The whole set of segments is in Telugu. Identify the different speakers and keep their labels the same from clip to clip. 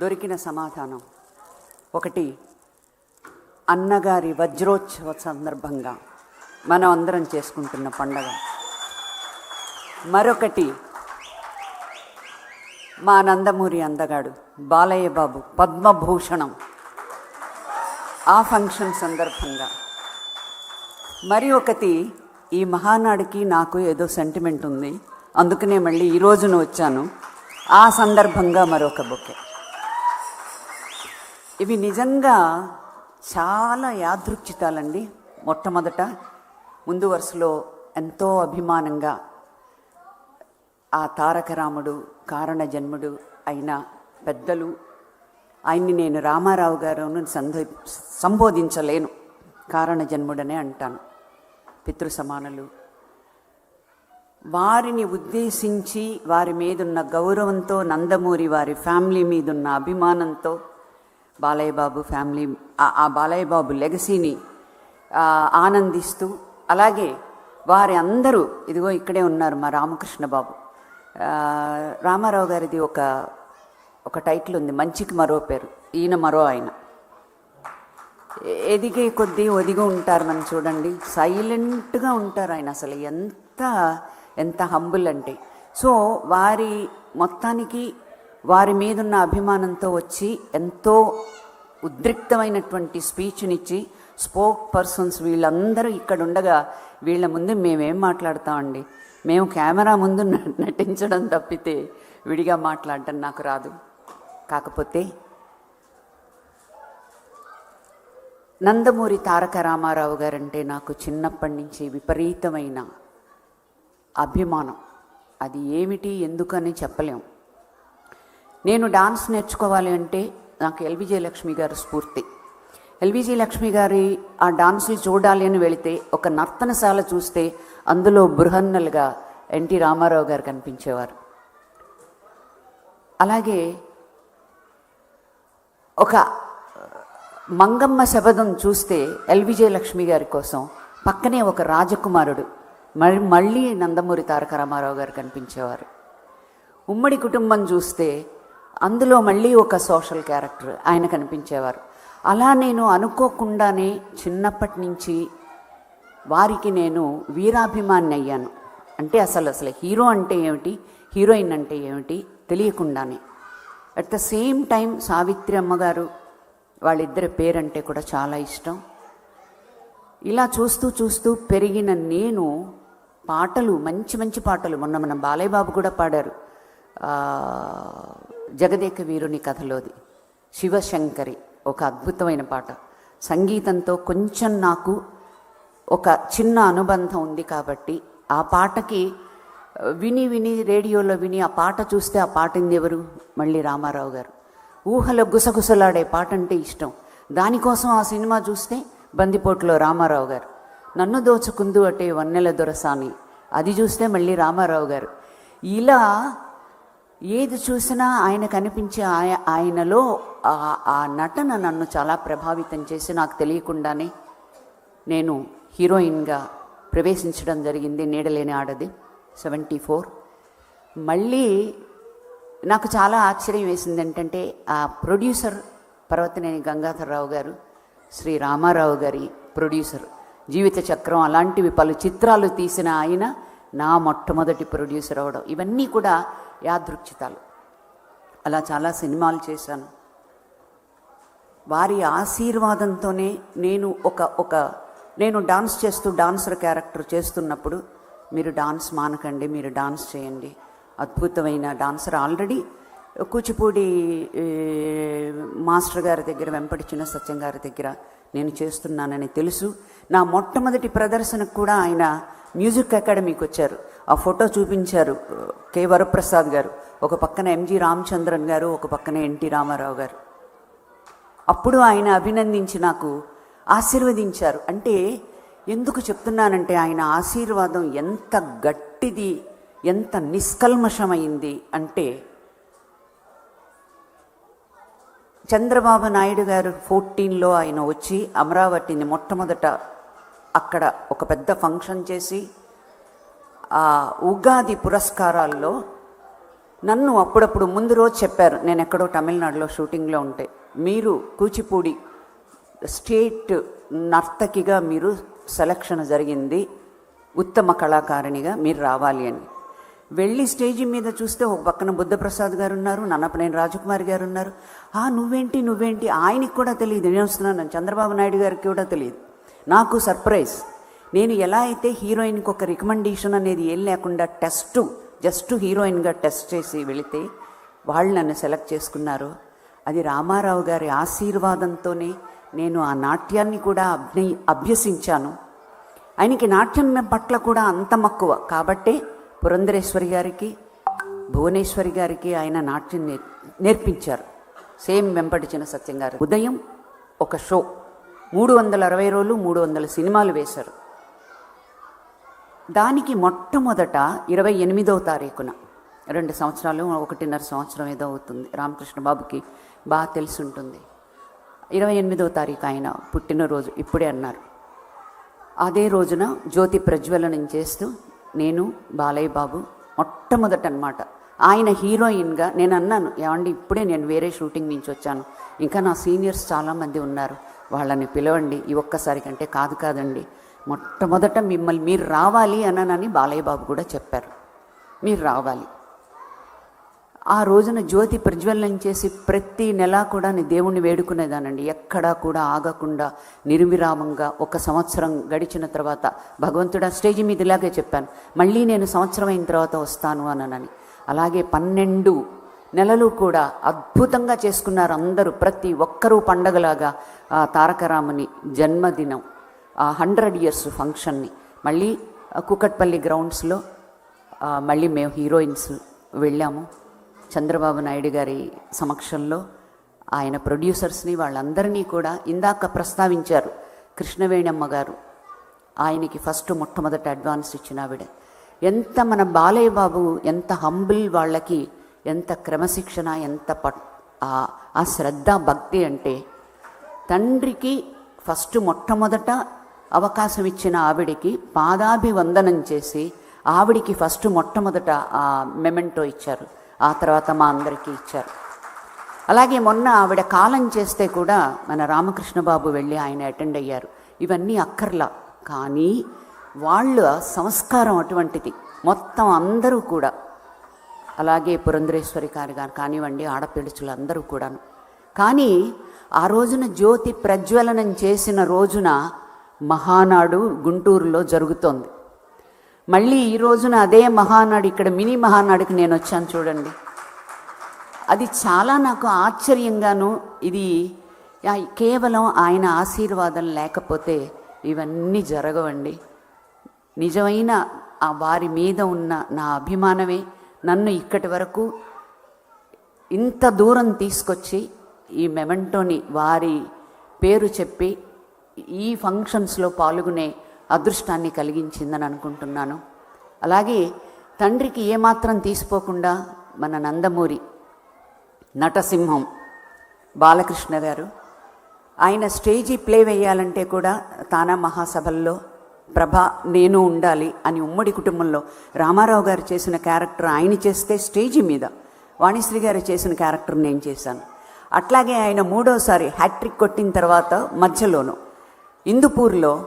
Speaker 1: దొరికిన సమాధానం. ఒకటి అన్నగారి వజ్రోత్సవ సందర్భంగా మనం అందరం చేసుకుంటున్న పండగ. మరొకటి మా నందమూరి అందగాడు బాలయ్య బాబు పద్మభూషణం ఆ ఫంక్షన్ సందర్భంగా. మరి ఒకటి ఈ మహానాడికి నాకు ఏదో సెంటిమెంట్ ఉంది అందుకనే మళ్ళీ ఈ రోజున వచ్చాను. ఆ సందర్భంగా మరొక బొకే. ఇవి నిజంగా చాలా యాదృచ్ఛితాలండి. మొట్టమొదట ముందు వరుసలో ఎంతో అభిమానంగా ఆ తారక రాముడు కారణ జన్ముడు అయిన పెద్దలు ఆయన్ని నేను రామారావు గారును సంధో సంబోధించలేను. కారణ జన్ముడనే అంటాను. పితృ సమానులు వారిని ఉద్దేశించి వారి మీదున్న గౌరవంతో నందమూరి వారి ఫ్యామిలీ మీదున్న అభిమానంతో బాలయ్య బాబు ఫ్యామిలీ ఆ- బాలయ్య బాబు లెగసీని ఆనందిస్తూ అలాగే వారి అందరూ ఇదిగో ఇక్కడే ఉన్నారు మా రామకృష్ణ బాబు రామారావు గారిది ఒక ఒక టైటిల్ ఉంది మంచికి మరో పేరు ఈయన మరో ఆయన. ఎదిగే కొద్దీ ఒదిగి ఉంటారు మనం చూడండి సైలెంట్గా ఉంటారు ఆయన అసలు ఎంత ఎంత హంబుల్ అంటే. సో వారి మొత్తానికి వారి మీదున్న అభిమానంతో వచ్చి ఎంతో ఉద్రిక్తమైనటువంటి స్పీచ్నిచ్చి స్పోక్ పర్సన్స్ వీళ్ళందరూ ఇక్కడ ఉండగా వీళ్ళ ముందు మేమేం మాట్లాడతామండి? మేము కెమెరా ముందు నటించడం తప్పితే విడిగా మాట్లాడటం నాకు రాదు. కాకపోతే నందమూరి తారక రామారావు గారంటే నాకు చిన్నప్పటి నుంచి విపరీతమైన అభిమానం. అది ఏమిటి ఎందుకని చెప్పలేం. నేను డాన్స్ నేర్చుకోవాలి అంటే నాకు ఎల్విజే లక్ష్మి గారు స్ఫూర్తి. ఎల్విజే లక్ష్మి గారి ఆ డాన్సులు చూడాలి అని వెళితే ఒక నర్తనశాల చూస్తే అందులో బృహన్నలుగా ఎన్టీ రామారావు గారు కనిపించేవారు. అలాగే ఒక మంగమ్మ శబదం చూస్తే ఎల్విజే లక్ష్మి గారి కోసం పక్కనే ఒక రాజకుమారుడు మరి మళ్ళీ నందమూరి తారక రామారావు గారు కనిపించేవారు. ఉమ్మడి కుటుంబం చూస్తే అందులో మళ్ళీ ఒక సోషల్ క్యారెక్టర్ ఆయన కనిపించేవారు. అలా నేను అనుకోకుండానే చిన్నప్పటి నుంచి వారికి నేను వీరాభిమాని అయ్యాను అంటే అసలు అసలు హీరో అంటే ఏమిటి హీరోయిన్ అంటే ఏమిటి తెలియకుండానే. At the same time Savitri అమ్మగారు వాళ్ళిద్దరి పేరంటే కూడా చాలా ఇష్టం. ఇలా చూస్తూ చూస్తూ పెరిగిన నేను పాటలు మంచి మంచి పాటలు. మొన్న మన బాలయ్య బాబు కూడా పాడారు. జగదేక వీరుని కథలోది. శివశంకరి ఒక అద్భుతమైన పాట. సంగీతంతో కొంచెం నాకు ఒక చిన్న అనుబంధం ఉంది కాబట్టి ఆ పాటకి విని విని రేడియోలో విని ఆ పాట చూస్తే ఆ పాటింది ఎవరు? మళ్ళీ రామారావు గారు. ఊహలో గుసగుసలాడే పాట అంటే ఇష్టం. దానికోసం ఆ సినిమా చూస్తే బందిపోటులో రామారావు గారు. నన్ను దోచుకుందు అంటే వన్నెల దొరసాని. అది చూస్తే మళ్ళీ రామారావు గారు. ఇలా ఏది చూసినా ఆయన కనిపించే ఆయనలో ఆ- ఆ నటన నన్ను చాలా ప్రభావితం చేసి నాకు తెలియకుండానే నేను హీరోయిన్గా ప్రవేశించడం జరిగింది నీడలేని ఆడది సెవెంటీ ఫోర్. మళ్ళీ నాకు చాలా ఆశ్చర్యం వేసింది ఏంటంటే ఆ ప్రొడ్యూసర్ పర్వతనేని గంగాధరరావు గారు శ్రీ రామారావు గారి ప్రొడ్యూసర్ జీవిత చక్రం అలాంటివి పలు చిత్రాలు తీసిన ఆయన నా మొట్టమొదటి ప్రొడ్యూసర్ అవడం. ఇవన్నీ కూడా యాదృచ్ఛితాలు. అలా చాలా సినిమాలు చేశాను. వారి ఆశీర్వాదంతోనే నేను ఒక ఒక నేను డాన్స్ చేస్తూ డాన్సర్ క్యారెక్టర్ చేస్తున్నప్పుడు మీరు డాన్స్ మానకండి మీరు డాన్స్ చేయండి. అద్భుతమైన డాన్సర్ ఆల్రెడీ కూచిపూడి మాస్టర్ గారి దగ్గర వెంపటి చిన్న సత్యం గారి దగ్గర నేను చేస్తున్నానని తెలుసు. నా మొట్టమొదటి ప్రదర్శనకు కూడా ఆయన మ్యూజిక్ అకాడమీకి వచ్చారు. ఆ ఫోటో చూపించారు కె వరప్రసాద్ గారు. ఒక పక్కన ఎంజి రామచంద్రన్ గారు ఒక పక్కన ఎన్టీ రామారావు గారు. అప్పుడు ఆయన అభినందించి నాకు ఆశీర్వదించారు. అంటే ఎందుకు చెప్తున్నానంటే ఆయన ఆశీర్వాదం ఎంత గట్టిది ఎంత నిష్కల్మషమైంది అంటే చంద్రబాబు నాయుడు గారు ఫోర్టీన్లో ఆయన వచ్చి అమరావతిని మొట్టమొదట అక్కడ ఒక పెద్ద ఫంక్షన్ చేసి ఆ ఉగాది పురస్కారాల్లో నన్ను అప్పుడప్పుడు ముందు రోజు చెప్పారు. నేను ఎక్కడో తమిళనాడులో షూటింగ్లో ఉంటే. మీరు కూచిపూడి స్టేట్ నర్తకిగా మీరు సెలక్షన్ జరిగింది. ఉత్తమ కళాకారిణిగా మీరు రావాలి అని. వెళ్ళి స్టేజి మీద చూస్తే ఒక పక్కన బుద్ధప్రసాద్ గారు ఉన్నారు నన్నపనేని రాజకుమారి గారు ఉన్నారు. ఆ నువ్వేంటి నువ్వేంటి? ఆయనకి కూడా తెలియదు. నేను వస్తున్నాను. చంద్రబాబు నాయుడు గారికి కూడా తెలియదు. నాకు సర్ప్రైజ్ నేను ఎలా అయితే హీరోయిన్కి ఒక రికమెండేషన్ అనేది ఏం లేకుండా టెస్ట్ జస్ట్ హీరోయిన్గా టెస్ట్ చేసి వెళితే వాళ్ళు నన్ను సెలెక్ట్ చేసుకున్నారు. అది రామారావు గారి ఆశీర్వాదంతోనే నేను ఆ నాట్యాన్ని కూడా అభ్య అభ్యసించాను. ఆయనకి నాట్యం పట్ల కూడా అంత మక్కువ. కాబట్టే పురంధరేశ్వరి గారికి భువనేశ్వరి గారికి ఆయన నాట్యం నేర్పించారు. సేమ్ వెంపటిచిన సత్యం గారు. ఉదయం ఒక షో మూడు వందల అరవై రోజులు మూడు వందల సినిమాలు వేశారు. దానికి మొట్టమొదట ఇరవై ఎనిమిదవ తారీఖున రెండు సంవత్సరాలు ఒకటిన్నర సంవత్సరం ఏదో అవుతుంది. రామకృష్ణ బాబుకి బాగా తెలిసి ఉంటుంది ఇరవై ఎనిమిదవ తారీఖు ఆయన పుట్టినరోజు ఇప్పుడే అన్నారు. అదే రోజున జ్యోతి ప్రజ్వలనం చేస్తూ నేను బాలయ్య బాబు మొట్టమొదట అనమాట ఆయన హీరోయిన్గా నేను అన్నాను ఏమండి ఇప్పుడే నేను వేరే షూటింగ్ నుంచి వచ్చాను. ఇంకా నా సీనియర్స్ చాలామంది ఉన్నారు. వాళ్ళని పిలవండి ఈ ఒక్కసారి కంటే కాదు కాదండి. మొట్టమొదట మిమ్మల్ని మీరు రావాలి అననని బాలయ్య బాబు కూడా చెప్పారు. మీరు రావాలి. ఆ రోజున జ్యోతి ప్రజ్వలనం చేసి ప్రతి నెల కూడా నేను దేవుణ్ణి వేడుకునేదానండి. ఎక్కడా కూడా ఆగకుండా నిర్విరామంగా ఒక సంవత్సరం గడిచిన తర్వాత భగవంతుడు ఆ స్టేజ్ మీద ఇలాగే చెప్పాను మళ్ళీ నేను సంవత్సరం అయిన తర్వాత వస్తాను అనని అలాగే పన్నెండు నెలలు కూడా అద్భుతంగా చేసుకున్నారు అందరూ. ప్రతి ఒక్కరూ పండగలాగా ఆ తారకరాముని జన్మదినం ఆ హండ్రెడ్ ఇయర్స్ ఫంక్షన్ని. మళ్ళీ కూకట్పల్లి కుకట్పల్లి గ్రౌండ్స్లో మళ్ళీ మేము హీరోయిన్స్ వెళ్ళాము. చంద్రబాబు నాయుడు గారి సమక్షంలో ఆయన ప్రొడ్యూసర్స్ని వాళ్ళందరినీ కూడా ఇందాక ప్రస్తావించారు కృష్ణవేణమ్మ గారు. ఆయనకి ఫస్ట్ మొట్టమొదట అడ్వాన్స్ ఇచ్చిన ఆవిడ. ఎంత మన బాలయ్య బాబు ఎంత హంబుల్ వాళ్ళకి ఎంత క్రమశిక్షణ ఎంత పట్ ఆ- ఆ శ్రద్ధ భక్తి అంటే తండ్రికి ఫస్ట్ మొట్టమొదట అవకాశం ఇచ్చిన ఆవిడికి పాదాభివందనం చేసి ఆవిడికి ఫస్ట్ మొట్టమొదట ఆ మెమెంటో ఇచ్చారు. ఆ తర్వాత మా అందరికీ ఇచ్చారు. అలాగే మొన్న ఆవిడ కాలం చేస్తే కూడా మన రామకృష్ణ బాబు వెళ్ళి ఆయన అటెండ్ అయ్యారు. ఇవన్నీ అక్కర్లా. కానీ వాళ్ళ సంస్కారం అటువంటిది. మొత్తం అందరూ కూడా అలాగే పురంధరేశ్వరి గారు గారు కానివ్వండి ఆడపిడుచులు అందరూ కూడాను. కానీ ఆ రోజున జ్యోతి ప్రజ్వలనం చేసిన రోజున మహానాడు గుంటూరులో జరుగుతోంది. మళ్ళీ ఈ రోజున అదే మహానాడు ఇక్కడ మినీ మహానాడుకి నేను వచ్చాను చూడండి. అది చాలా నాకు ఆశ్చర్యంగాను ఇది కేవలం ఆయన ఆశీర్వాదం లేకపోతే ఇవన్నీ జరగవండి. నిజమైన ఆ వారి మీద ఉన్న నా అభిమానమే నన్ను ఇక్కటి వరకు ఇంత దూరం తీసుకొచ్చి ఈ మెమెంటోని వారి పేరు చెప్పి ఈ ఫంక్షన్స్లో పాల్గొనే అదృష్టాన్ని కలిగించిందని అనుకుంటున్నాను. అలాగే తండ్రికి ఏమాత్రం తీసిపోకుండా మన నందమూరి నటసింహం బాలకృష్ణ గారు ఆయన స్టేజీ ప్లే వేయాలంటే కూడా తానా మహాసభల్లో ప్రభ నేను ఉండాలి అని ఉమ్మడి కుటుంబంలో రామారావు గారు చేసిన క్యారెక్టర్ ఆయన చేస్తే స్టేజీ మీద వాణిశ్రీ గారు చేసిన క్యారెక్టర్ నేను చేశాను. అట్లాగే ఆయన మూడోసారి హ్యాట్రిక్ కొట్టిన తర్వాత మధ్యలోను ఇందుపూర్లో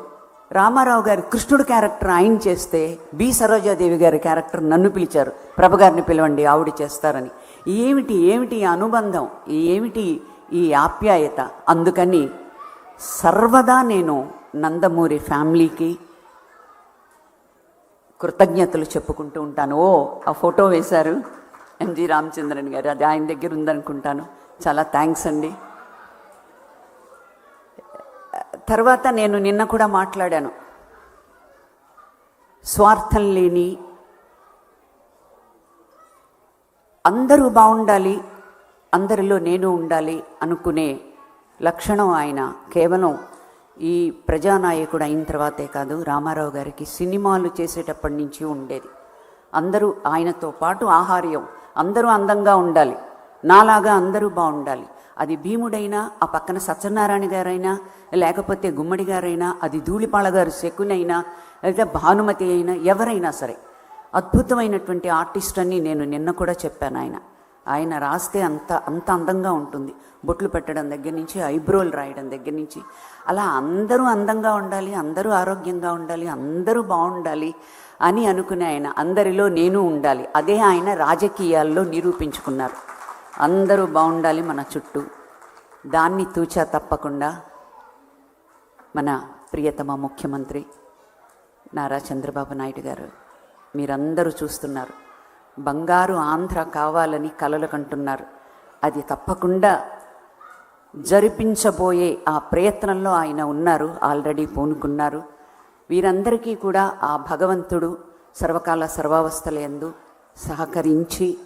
Speaker 1: రామారావు గారి కృష్ణుడు క్యారెక్టర్ ఆయన చేస్తే బి సరోజాదేవి గారి క్యారెక్టర్ నన్ను పిలిచారు. ప్రభగారిని పిలవండి ఆవిడ చేస్తారని. ఏమిటి ఏమిటి అనుబంధం ఏమిటి ఈ ఆప్యాయత? అందుకని సర్వదా నేను నందమూరి ఫ్యామిలీకి కృతజ్ఞతలు చెప్పుకుంటూ ఉంటాను. ఓ ఆ ఫోటో వేశారు ఎంజి రామచంద్రన్ గారు. అది ఆయన దగ్గర ఉందనుకుంటాను. చాలా థ్యాంక్స్ అండి. తర్వాత నేను నిన్న కూడా మాట్లాడాను. స్వార్థం లేని అందరూ బాగుండాలి అందరిలో నేను ఉండాలి అనుకునే లక్షణం ఆయన. కేవలం ఈ ప్రజానాయకుడు అయిన తర్వాతే కాదు రామారావు గారికి సినిమాలు చేసేటప్పటి నుంచి ఉండేది. అందరూ ఆయనతో పాటు ఆహార్యం అందరూ అందంగా ఉండాలి. నాలాగా అందరూ బాగుండాలి. అది భీముడైనా ఆ పక్కన సత్యనారాయణ గారైనా లేకపోతే గుమ్మడి గారైనా అది ధూళిపాళ గారు శకునైనా లేదా భానుమతి అయినా ఎవరైనా సరే అద్భుతమైనటువంటి ఆర్టిస్ట్ అని నేను నిన్న కూడా చెప్పాను ఆయన. ఆయన రాస్తే అంత అంత అందంగా ఉంటుంది. బొట్లు పెట్టడం దగ్గర నుంచి ఐబ్రోలు రాయడం దగ్గర నుంచి. అలా అందరూ అందంగా ఉండాలి అందరూ ఆరోగ్యంగా ఉండాలి అందరూ బాగుండాలి అని అనుకునే ఆయన అందరిలో నేను ఉండాలి. అదే ఆయన రాజకీయాల్లో నిరూపించుకున్నారు. అందరూ బాగుండాలి మన చుట్టూ. దాన్ని తూచా తప్పకుండా మన ప్రియతమ ముఖ్యమంత్రి నారా చంద్రబాబు నాయుడు గారు మీరందరూ చూస్తున్నారు. బంగారు ఆంధ్ర కావాలని కలలు కంటున్నారు. అది తప్పకుండా జరిపించబోయే ఆ ప్రయత్నంలో ఆయన ఉన్నారు ఆల్రెడీ పూనుకున్నారు. వీరందరికీ కూడా ఆ భగవంతుడు సర్వకాల సర్వావస్థలందు సహకరించి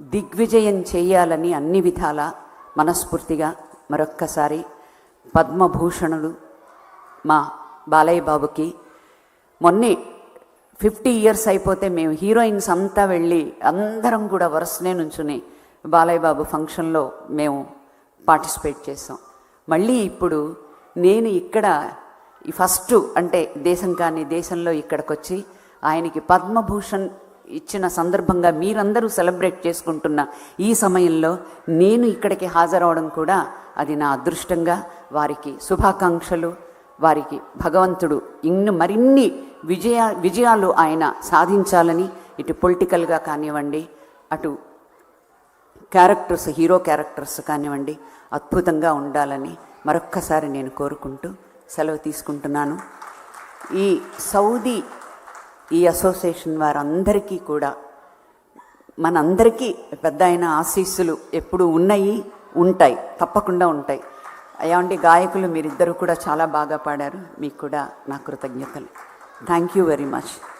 Speaker 1: దిగ్విజయం చేయాలని అన్ని విధాల మనస్ఫూర్తిగా మరొక్కసారి పద్మభూషణుడు మా బాలయ్య బాబుకి మొన్నే ఫిఫ్టీ ఇయర్స్ అయిపోతే మేము హీరోయిన్స్ అంతా వెళ్ళి అందరం కూడా వరుసనే నుంచుని బాలయ్య బాబు ఫంక్షన్లో మేము పార్టిసిపేట్ చేసాం. మళ్ళీ ఇప్పుడు నేను ఇక్కడ ఈ ఫస్ట్ అంటే దేశం కానీ దేశంలో ఇక్కడికి వచ్చి ఆయనకి పద్మభూషణ్ ఇచ్చిన సందర్భంగా మీరందరూ సెలబ్రేట్ చేసుకుంటున్న ఈ సమయంలో నేను ఇక్కడికి హాజరవడం కూడా అది నా అదృష్టంగా వారికి శుభాకాంక్షలు వారికి భగవంతుడు ఇన్ని మరిన్ని విజయ విజయాలు ఆయన సాధించాలని ఇటు పొలిటికల్గా కానివ్వండి అటు క్యారెక్టర్స్ హీరో క్యారెక్టర్స్ కానివ్వండి అద్భుతంగా ఉండాలని మరొక్కసారి నేను కోరుకుంటూ సెలవు తీసుకుంటున్నాను. ఈ సౌదీ ఈ అసోసియేషన్ వారందరికీ కూడా మనందరికీ పెద్ద అయిన ఆశీస్సులు ఎప్పుడు ఉన్నాయి ఉంటాయి తప్పకుండా ఉంటాయి. అయ్యాంటి గాయకులు మీరిద్దరూ కూడా చాలా బాగా పాడారు. మీకు కూడా నా కృతజ్ఞతలు. Thank you very much